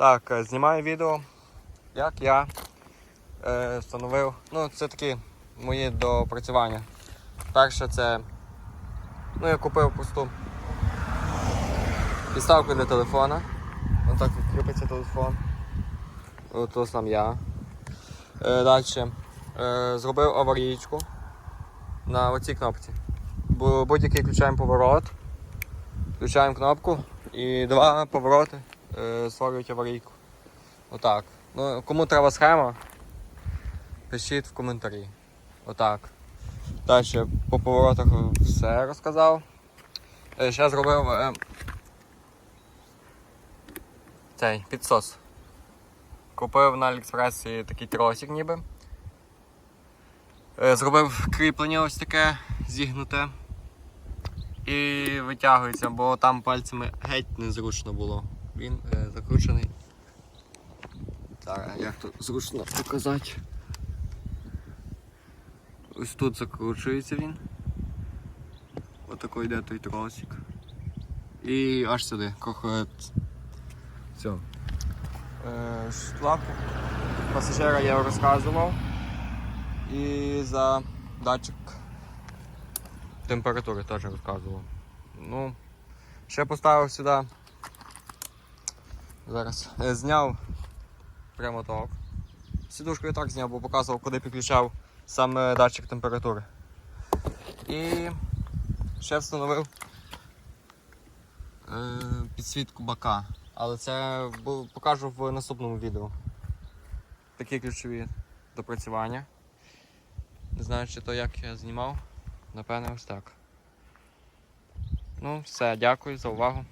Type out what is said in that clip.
Так, е, знімаю відео, як я е, встановив. Ну, це такі мої допрацювання. Перше це. Ну, я купив просту підставку для телефона. Ось так кріпиться телефон. Ось там я. Е, Далі. Е, зробив аварійку на оцій кнопці. Будь-який включаємо поворот. Включаємо кнопку і два повороти е, аварійку. Отак. Ну, кому треба схема, пишіть в коментарі. Отак. Далі по поворотах все розказав. Е, Ще зробив е, цей підсос. Купив на Аліекспресі такий тросик ніби. Е, Зробив кріплення ось таке зігнуте. І витягується, бо там пальцями геть незручно було. Він е, закручений. Зараз як тут зручно показати. Ось тут закручується він. Отако йде той тросик. І аж сюди, кохот. Все. Е, пасажира я розказував. І за датчик температури теж розказував. Ну, ще поставив сюди. Зараз е, зняв прямо так. Сідушку і так зняв, бо показував, куди підключав саме датчик температури. І ще встановив е, підсвітку бока. Але це покажу в наступному відео. Такі ключові допрацювання. Не знаю, чи то як я знімав. Напевне, ось так. Ну, все, дякую за увагу.